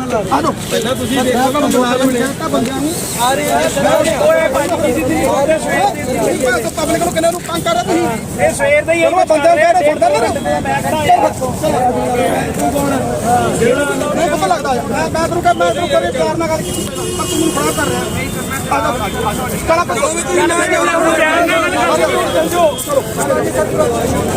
ਆਜੋ। ਪਹਿਲਾਂ ਤੁਸੀਂ ਦੇਖੋ ਕਿ ਮੁਲਾਜ਼ਮ ਨੇ ਤਾਂ ਬੰਦਿਆਂ ਨੂੰ ਆ ਰਹੇ ਆ ਓਏ ਭਾਈ ਦੀ ਸਵੇਰ ਦੀ ਪਬਲਿਕ ਨੂੰ ਕਿੰਨੇ ਨੂੰ ਤੰਗ ਕਰ ਰਹੇ ਤੁਸੀਂ ਇਹ ਸਵੇਰ ਦਾ ਹੀ ਇਹ ਬੰਦਿਆਂ ਨੂੰ ਕਹਿ ਰਹੇ ਸੁਣਦਾ ਨਾ ਮੈਂ ਖੜਾ ਤੂੰ ਕੌਣ ਨਹੀਂ ਪਤਾ ਲੱਗਦਾ ਮੈਂ ਮੈਂ ਤੈਨੂੰ ਕਹਿ ਮੈਂ ਤੈਨੂੰ ਕਦੇ ਪਿਆਰ ਨਾਲ ਗੱਲ ਕੀਤੀ ਪਰ ਤੂੰ ਮੈਨੂੰ ਫੜਾ ਕਰ ਰਿਹਾ ਆਜੋ ਚਲਾ ਪਰ ਦੋ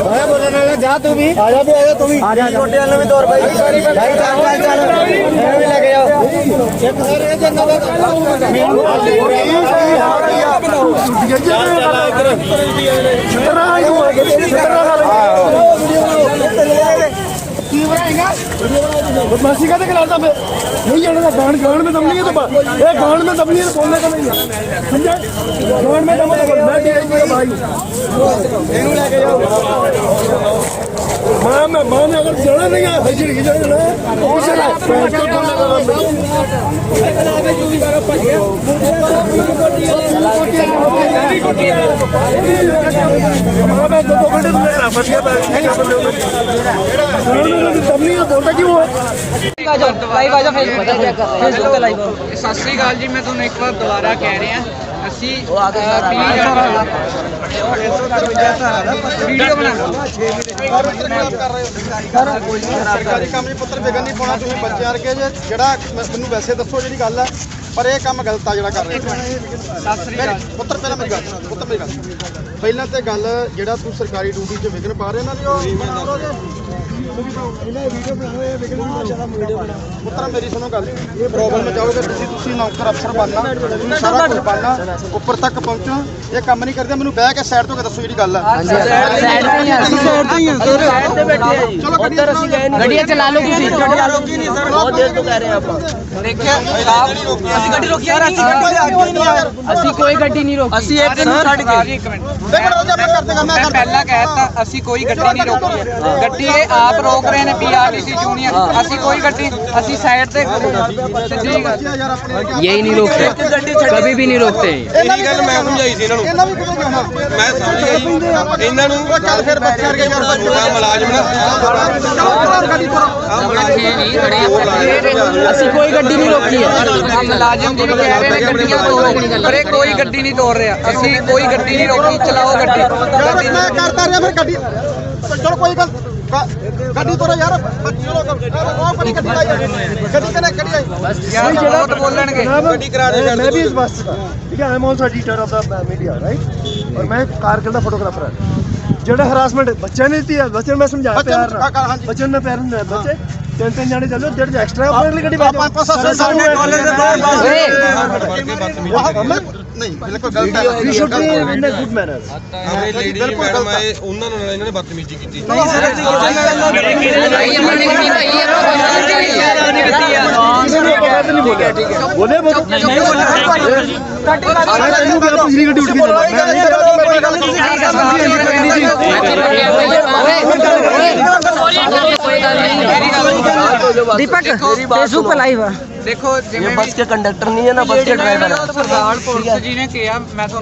ਆਇਆ ਬੋਲਣ ਵਾਲਾ ਜਾ ਤੂੰ ਵੀ ਆ ਜਾ ਵੀ ਆ ਜਾ ਤੂੰ ਵੀ ਆ ਜਾ ਛੋਟੇ ਵਾਲੇ ਵੀ ਦੌੜ ਬਾਈ ਭਾਈ ਚੱਲ ਚੱਲ ਚੱਲ ਇਹਨੂੰ ਵੀ ਲੈ ਕੇ ਜਾਓ ਇੱਕ ਸਰ ਜੰਨਾ ਦਾ ਮੈਨੂੰ ਛਤਰਾ ਆਈ ਹੋ ਗਿਆ ਤੇਰੀ ਛਤਰਾ ਕੀ ਬਣਾਏਗਾ बदमाशी का खिलाता मैं नहीं जाना गान गान में दम नहीं है तो ये गान में दम नहीं है तो बोलने का नहीं है समझा गान में दम है मैं डीआईजी का भाई ਇਹਨੂੰ ਲੈ ਕੇ ਜਾਓ ਮੈਂ ਮੈਂ ਮਾਂ ਨੇ ਅਗਰ ਜਾਣਾ ਨਹੀਂ ਆ ਹਜਰ ਕੀ ਜਾਣਾ ਕਿਸੇ ਦਾ ਪੈਰ ਤੋਂ ਤੋਂ ਮੈਂ ਦੋ ਘੰਟੇ ਤੋਂ ਲੈ ਫਸ ਗਿਆ ਮੈਂ ਦਮ ਨਹੀਂ ਹੈ ਬੋਲਦਾ ਕਿਉਂ ਹੈ ਲਾਈਵ ਆ ਜਾ ਫੇਸਬੁੱਕ ਤੇ ਲਾਈਵ ਸਤਿ ਸ੍ਰੀ ਅਕਾਲ ਜੀ ਮੈਂ ਤੁਹਾਨੂੰ ਇੱਕ ਵਾਰ ਦੁਬਾਰਾ ਕਹਿ ਰਿਹਾ ਅਸੀਂ ਵੀਡੀਓ ਬਣਾ। ਸਰਕਾਰੀ ਕੰਮ ਪੁੱਤਰ ਵਿਗਨ ਨਹੀਂ ਪਾਉਣਾ ਤੁਸੀਂ ਬੱਚੇ ਵਰਗੇ ਜੇ। ਜਿਹੜਾ ਮੈਨੂੰ ਵੈਸੇ ਦੱਸੋ ਜਿਹੜੀ ਗੱਲ ਹੈ ਪਰ ਇਹ ਕੰਮ ਗਲਤ ਆ ਜਿਹੜਾ ਕਰ ਰਹੇ ਸਤਿ ਸ੍ਰੀ ਅਕਾਲ। ਮੇਰੀ- ਪੁੱਤਰ ਪਹਿਲਾਂ ਮੇਰੀ ਗੱਲ ਸੁਣ, ਪੁੱਤਰ ਮੇਰੀ ਗੱਲ। ਪਹਿਲਾਂ ਤੇ ਗੱਲ ਜਿਹੜਾ ਤੂੰ ਸਰਕਾਰੀ ਡਿਊਟੀ 'ਚ ਵਿਗਨ ਪਾ ਰਿਹਾ ਨਾ ਜੀ ਉਹ। ਇਹਨਾਂ ਵੀਡੀਓ ਬਣਾਓ ਇਹ ਵਿਗਨ ਨਹੀਂ ਚਾਹਦਾ ਵੀਡੀਓ ਬਣਾ ਪੁੱਤਰ ਮੇਰੀ ਸੁਣੋ ਗੱਲ। ਇਹ ਪ੍ਰੋਬਲਮ ਚਾਹੋਗੇ ਤੁਸੀਂ ਤੁਸੀਂ ਨੌਕਰ ਅਫਸਰ ਬਣਨਾ ਤੁਸੀਂ ਸਾਰਾ ਕੁਝ ਬਣਨਾ ਉੱਪਰ ਤੱਕ ਪਹੁੰਚੋ ਇਹ ਕੰਮ ਨਹੀਂ ਕਰਦੇ ਮੈਨੂੰ ਬਹਿ ਕੇ ਸਾਈਡ ਤੋਂ ਕੇ ਦੱਸੋ ਜਿਹੜੀ ਗੱਲ ਹੈ ਚਲੋ ਉਧਰ ਅਸੀਂ ਗਏ ਗੱਡੀਆਂ ਚਲਾ ਲਓ ਤੁਸੀਂ। ਬਹੁਤ ਦੇਰ ਤੋਂ ਕਹਿ ਰਹੇ ਆਪਾਂ। ਦੇਖਿਆ ਅਸੀਂ ਗੱਡੀ ਰੋਕੀ ਯਾਰ ਅਸੀਂ ਗੱਡੀ ਨਹੀਂ ਆਇਆ ਅਸੀਂ ਕੋਈ ਗੱਡੀ ਨਹੀਂ ਰੋਕੀ। ਅਸੀਂ ਇੱਕ ਨੂੰ ਛੱਡ ਕੇ। ਇੱਕ ਮਿੰਟ ਦੇਖੋ ਉਹ ਜੇ ਆਪਾਂ ਕਰਦੇ ਕੰਮ ਮੈਂ ਮੈਂ ਕਰਦਾ ਪਹਿਲਾਂ ਕਹਿਤਾ ਅਸੀਂ ਕੋਈ ਗੱਡੀ ਨਹੀਂ ਰੋਕੀ। ਗੱਡੀ ਇਹ ਆਪ ਰੋਕ ਰਹੇ ਨੇ ਪੀਆਰਟੀਸੀ ਜੂਨੀਅਰ ਅਸੀਂ ਕੋਈ ਗੱਡੀ ਅਸੀਂ ਸਾਈਡ ਤੇ ਸਿੱਧੀ ਗੱਲ ਯਾਰ ਆਪਣੇ यही नहीं रोकते कभी भी नहीं रोकते ਇਹਨਾਂ ਦੀ ਗੱਲ ਮੈਂ ਸਮਝਾਈ ਸੀ ਇਹਨਾਂ ਨੂੰ ਇਹਨਾਂ ਵੀ ਕਿਉਂ ਜਾਣਾ ਮੈਂ ਸਮਝ ਗਿਆ ਇਹਨਾਂ ਨੂੰ ਉਹ ਚੱਲ ਫਿਰ ਬੱਚੇ ਵਰਗੇ ਯਾਰ ਬੱਚਾ ਮੁਲਾਜ਼ਮ ਨਾ ਗੱਡੀ ਅਸੀਂ ਕੋਈ ਗੱਡੀ ਨਹੀਂ ਰੋਕੀ ਹੈ ਆ ਮੁਲਾਜ਼ਮ ਜੀ ਵੀ ਕਹਿ ਰਹੇ ਨੇ ਗੱਡੀਆਂ ਤੋੜੋ ਪਰ ਇਹ ਕੋਈ ਗੱਡੀ ਨਹੀਂ ਤੋੜ ਰਿਹਾ ਅਸੀਂ ਕੋਈ ਗੱਡੀ ਨਹੀਂ ਰੋਕੀ ਚਲਾਓ ਗੱਡੀ ਗੱਡੀ ਮੈਂ ਕਰਦਾ ਰਿਹਾ ਫਿਰ ਗੱਡੀ ਚਲੋ ਕੋਈ ਗੱਲ ਗ- ਗੱਡੀ ਤੋਰਾ ਯਾਰ ਚਲੋ ਰੋਕ ਪੜੀ ਗੱਡੀ ਲਾਈ ਗੱਡੀ ਕਨੇ ਗੱਡੀ ਆਈ ਯਾਰ ਬਹੁਤ ਬੋਲਣਗੇ ਗੱਡੀ ਕਰਾ ਦੇ ਮੈਂ ਵੀ ਇਸ ਬੱਸ ਦਾ ਠੀਕ ਹੈ am also editor of the media right ਔਰ ਮੈਂ ਕਾਰਗਿਲ ਦਾ ਫੋਟੋਗ੍ਰਾਫਰ ਹਾਂ ਜਿਹੜਾ ਹਰਾਸਮੈਂਟ ਬੱਚਿਆਂ ਨੇ ਦਿੱਤੀ ਹੈ ਬੱਚਿਆਂ ਨੂੰ ਮੈਂ ਸਮਝਾ ਪਿਆਰ ਨਾਲ ਬੱਚਿਆਂ ਨੂੰ ਪਿਆਰ ਨਾਲ ਬੱਚੇ ਤਿੰਨ ਤਿੰਨ ਜਾਣੇ ਚੱਲੋ ਡੇਢ ਐਕਸਟਰਾ ਆਪਣੇ ਲਈ ਗੱਡੀ ਬਾਹਰ 5 5 7 7 ਡਾਲਰ ਦੇ ਬਾਹਰ ਨਹੀਂ ਬਿਲਕੁਲ ਗਲਤ ਹੈ we should be in a good manner ਆਪਣੇ ਲੇਡੀ ਮੈਡਮ ਆਏ ਉਹਨਾਂ ਨਾਲ ਇਹਨਾਂ ਨੇ ਬਦਤਮੀਜ਼ੀ ਕੀਤੀ ਬੋਲੇ ਬੋਲੇ ਨਹੀਂ ਬੋਲੇ ਤੈਨੂੰ ਕਿਹਾ ਪਿਛਲੀ ਗੱਡੀ ਉੱਠ ਕੇ ਚੱਲਾ ਮੈਂ ਨਹੀਂ ਕਰਾਂ ਮੇਰੀ ਗੱਲ ਤੁਸੀਂ दीपक फेसबुक पर लाइव है देखो ये बस के कंडक्टर नहीं है ना बस के ड्राइवर है। सरदार पुरुष जी ने किया मैं तो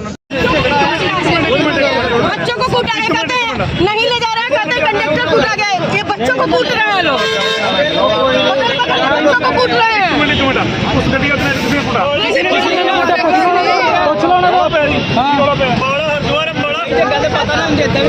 बच्चों को कूटा है कहते हैं नहीं ले जा रहा है कहते हैं कंडक्टर कूटा गया है। ये बच्चों को कूट रहे हैं लोग। बच्चों को कूट रहे हैं। मैंने कूटा उस गड्डी अपने से कूटा? किसी ने किसी ने कूटा? कुछ लोग ने कूटा हाँ। बड़ा हरद्वार बड़ा। ये गलत पता नहीं देता है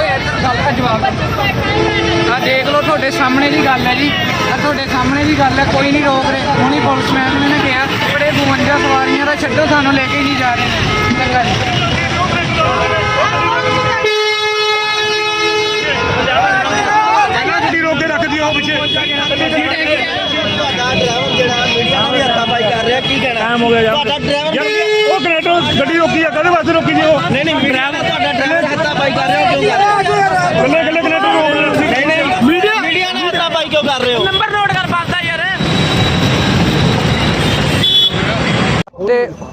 ਗੱਲ ਦਾ ਜਵਾਬ। ਆ ਦੇਖ ਲਓ, ਤੁਹਾਡੇ ਸਾਹਮਣੇ ਦੀ ਗੱਲ ਹੈ ਜੀ। ਆ ਤੁਹਾਡੇ ਸਾਹਮਣੇ ਦੀ ਗੱਲ ਹੈ, ਕੋਈ ਨਹੀਂ ਰੋਕ ਰਿਹਾ। ਹੁਣੀ ਪੁਲਿਸ ਮੈਨ ਨੇ ਕਿਹਾ ਬੜੇ 52 ਸਵਾਰੀਆਂ ਦਾ ਛੱਡੋ, ਸਾਨੂੰ ਲੈ ਕੇ ਨਹੀਂ ਜਾ ਰਹੇ। ਚੰਗਾ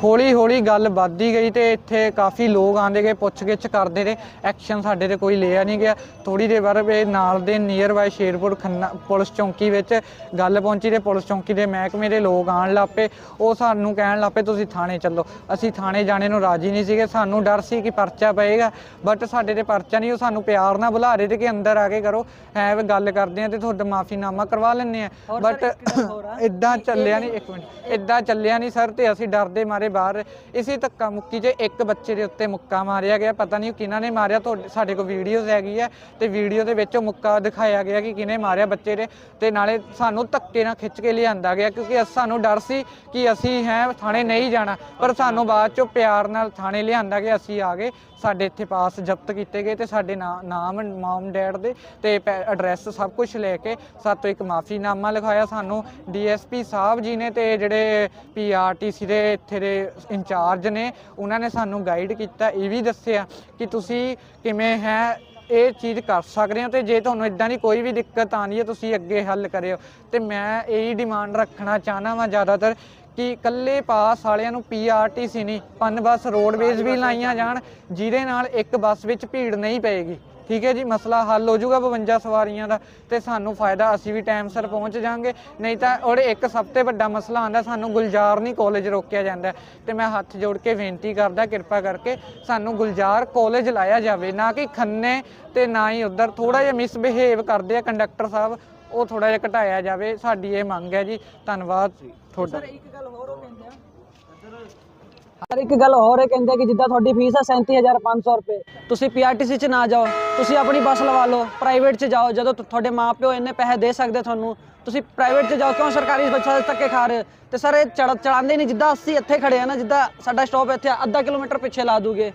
ਹੌਲੀ ਹੌਲੀ ਗੱਲ ਵੱਧਦੀ ਗਈ ਤੇ ਇੱਥੇ ਕਾਫੀ ਲੋਕ ਆਂਦੇ ਗਏ ਪੁੱਛਗਿੱਛ ਕਰਦੇ ਰਹੇ। ਐਕਸ਼ਨ ਸਾਡੇ ਤੇ ਕੋਈ ਲਿਆ ਨਹੀਂ ਗਿਆ। ਥੋੜੀ ਦੇਰ ਬਾਅਦ ਇਹ ਨਾਲ ਦੇ near by Sherpur Khanna police ਚੌਂਕੀ ਵਿੱਚ ਗੱਲ ਪਹੁੰਚੀ ਤੇ ਪੁਲਿਸ ਚੌਂਕੀ ਦੇ ਮਹਿਕਮੇ ਦੇ ਲੋਕ ਆਣ ਲੱਪੇ ਉਹ ਸਾਨੂੰ ਕਹਿਣ ਲੱਪੇ ਤੁਸੀਂ ਥਾਣੇ ਚੱਲੋ। ਅਸੀਂ ਥਾਣੇ ਜਾਣੇ ਨੂੰ ਰਾਜੀ ਨਹੀਂ ਸੀਗੇ। ਸਾਨੂੰ ਡਰ ਸੀ ਕਿ ਪਰਚਾ ਪਏਗਾ ਬਟ ਸਾਡੇ ਤੇ ਪਰਚਾ ਨਹੀਂ। ਉਹ ਸਾਨੂੰ ਪਿਆਰ ਨਾਲ ਬੁਲਾ ਰਹੇ ਤੇ ਕਿ ਅੰਦਰ ਆ ਕੇ ਕਰੋ। ਐ ਗੱਲ ਕਰਦੇ ਆ ਤੇ ਤੁਹਾਡਾ ਮਾਫੀਨਾਮਾ ਕਰਵਾ ਲੈਣੇ ਆ। ਬਟ ਇਦਾਂ ਚੱਲਿਆ ਨਹੀਂ ਇੱਕ ਮਿੰਟ। ਇਦਾਂ ਚੱਲਿਆ ਨਹੀਂ ਸਰ ਤੇ ਅਸੀਂ ਡਰਦੇ ਮਾਰੇ ਬਾਹਰ ਇਸੇ ਧੱਕਾ ਮੁੱਕੀ 'ਚ ਇੱਕ ਬੱਚੇ ਦੇ ਉੱਤੇ ਮੁੱਕਾ ਮਾਰਿਆ ਗਿਆ। ਪਤਾ ਨਹੀਂ ਕਿਹਨਾਂ ਨੇ ਮਾਰਿਆ, ਤੁਹਾਡੇ, ਸਾਡੇ ਕੋਲ ਵੀਡੀਓਜ਼ ਹੈਗੀ ਹੈ ਤੇ ਵੀਡੀਓ ਦੇ ਵਿੱਚ ਉਹ ਮੁੱਕਾ ਦਿਖਾਇਆ ਗਿਆ ਕਿ ਕਿਹਨੇ ਮਾਰਿਆ ਬੱਚੇ ਦੇ ਤੇ ਨਾਲੇ ਸਾਨੂੰ ਧੱਕੇ ਨਾਲ ਖਿੱਚ ਕੇ ਲਿਆਂਦਾ ਗਿਆ ਕਿਉਂਕਿ ਸਾਨੂੰ ਡਰ ਸੀ ਕਿ ਅਸੀਂ ਹੈ ਥਾਣੇ ਨਹੀਂ ਜਾਣਾ, ਪਰ ਸਾਨੂੰ ਬਾਅਦ ਚੋਂ ਪਿਆਰ ਨਾਲ ਥਾਣੇ ਲਿਆਂਦਾ ਗਿਆ, ਅਸੀਂ ਆ ਗਏ, ਸਾਡੇ ਇੱਥੇ ਪਾਸ ਜ਼ਬਤ ਕੀਤੇ ਗਏ ਤੇ ਸਾਡੇ ਨਾ- ਨਾਮ ਮਮ ਡੈਡ ਦੇ ਤੇ ਐਡਰੈਸ ਸਭ ਕੁਝ ਲੈ ਕੇ ਸਾਤੋਂ ਇੱਕ ਮਾਫੀਨਾਮਾ ਲਿਖਾਇਆ ਸਾਨੂੰ। ਡੀਐਸਪੀ ਸਾਹਿਬ ਜੀ ਨੇ ਤੇ ਜਿਹੜੇ ਪੀਆਰਟੀਸੀ ਦੇ ਇੱਥੇ ਦੇ ਇੰਚਾਰਜ ਨੇ, ਉਹਨਾਂ ਨੇ ਸਾਨੂੰ ਗਾਈਡ ਕੀਤਾ, ਇਹ ਵੀ ਦੱਸਿਆ ਕਿ ਤੁਸੀਂ ਕਿਵੇਂ ਹੈ, ਇਹ ਚੀਜ਼ ਕਰ ਸਕਦੇ ਹੋ ਤੇ ਜੇ ਤੁਹਾਨੂੰ ਇਦਾਂ ਦੀ ਕੋਈ ਵੀ ਦਿੱਕਤ ਆਉਂਦੀ ਹੈ, ਤੁਸੀਂ ਅੱਗੇ ਹੱਲ ਕਰਿਓ। ਤੇ ਮੈਂ ਇਹੀ ਡਿਮਾਂਡ ਰੱਖਣਾ ਚਾਹਨਾ ਵਾਂ ਜ਼ਿਆਦਾਤਰ ਕਿ ਇਕੱਲੇ ਪਾਸ ਵਾਲਿਆਂ ਨੂੰ ਪੀਆਰਟੀਸੀ ਨਹੀਂ ਪਨ ਬੱਸ ਰੋਡਵੇਜ਼ ਵੀ ਲਾਈਆਂ ਜਾਣ, ਜਿਹਦੇ ਨਾਲ ਇੱਕ ਬੱਸ ਵਿੱਚ ਭੀੜ ਨਹੀਂ ਪਏਗੀ। ਠੀਕ ਹੈ ਜੀ ਮਸਲਾ ਹੱਲ ਹੋ ਜਾਊਗਾ 52 ਸਵਾਰੀਆਂ ਦਾ ਤੇ ਸਾਨੂੰ ਫਾਇਦਾ ਅਸੀਂ ਵੀ ਟਾਈਮ ਸਿਰ ਪਹੁੰਚ ਜਾਾਂਗੇ ਨਹੀਂ ਤਾਂ ਔਰ ਇੱਕ ਸਭ ਤੋਂ ਵੱਡਾ ਮਸਲਾ ਆਂਦਾ ਸਾਨੂੰ ਗੁਲਜ਼ਾਰ ਨਹੀਂ ਕਾਲਜ ਰੋਕਿਆ ਜਾਂਦਾ ਤੇ ਮੈਂ ਹੱਥ ਜੋੜ ਕੇ ਬੇਨਤੀ ਕਰਦਾ ਕਿਰਪਾ ਕਰਕੇ ਸਾਨੂੰ ਗੁਲਜ਼ਾਰ ਕਾਲਜ ਲਾਇਆ ਜਾਵੇ। ਨਾ ਕਿ ਖੰਨੇ ਤੇ ਨਾ ਹੀ ਉਧਰ ਥੋੜਾ ਜਿਹਾ ਮਿਸਬਿਹੇਵ ਕਰਦੇ ਆ ਕੰਡਕਟਰ ਸਾਹਿਬ ਉਹ ਥੋੜਾ ਜਿਹਾ ਘਟਾਇਆ ਜਾਵੇ। ਸਾਡੀ ਇਹ ਮੰਗ ਹੈ ਜੀ। ਧੰਨਵਾਦ ਤੁਹਾਡਾ। ਸਰ ਇੱਕ ਗੱਲ ਹੋਰ ਹੈ ਕਹਿੰਦੇ ਕਿ ਜਿੱਦਾਂ ਤੁਹਾਡੀ ਫੀਸ ਹੈ 37500 ਰੁਪਏ। ਤੁਸੀਂ ਪੀਆਰਟੀਸੀ 'ਚ ਨਾ ਜਾਓ ਤੁਸੀਂ ਆਪਣੀ ਬੱਸ ਲਵਾ ਲਓ ਪ੍ਰਾਈਵੇਟ 'ਚ ਜਾਓ ਜਦੋਂ ਤੁਹਾਡੇ ਮਾਪਿਓ ਇੰਨੇ ਪੈਸੇ ਦੇ ਸਕਦੇ ਤੁਹਾਨੂੰ ਤੁਸੀਂ ਪ੍ਰਾਈਵੇਟ 'ਚ ਜਾਓ ਕਿਉਂ ਸਰਕਾਰੀ ਬੱਸਾਂ ਦੇ ਧੱਕੇ ਖਾ ਰਹੇ ਹੋ? ਤੇ ਸਰ ਇਹ ਚੜ ਚੜਾਉਂਦੇ ਨਹੀਂ ਜਿੱਦਾਂ ਅਸੀਂ ਇੱਥੇ ਖੜੇ ਆ ਨਾ ਜਿੱਦਾਂ ਸਾਡਾ ਸਟਾਪ ਇੱਥੇ ਆ, ਅੱਧਾ ਕਿਲੋਮੀਟਰ ਪਿੱਛੇ ਲਾ ਦੂਗੇ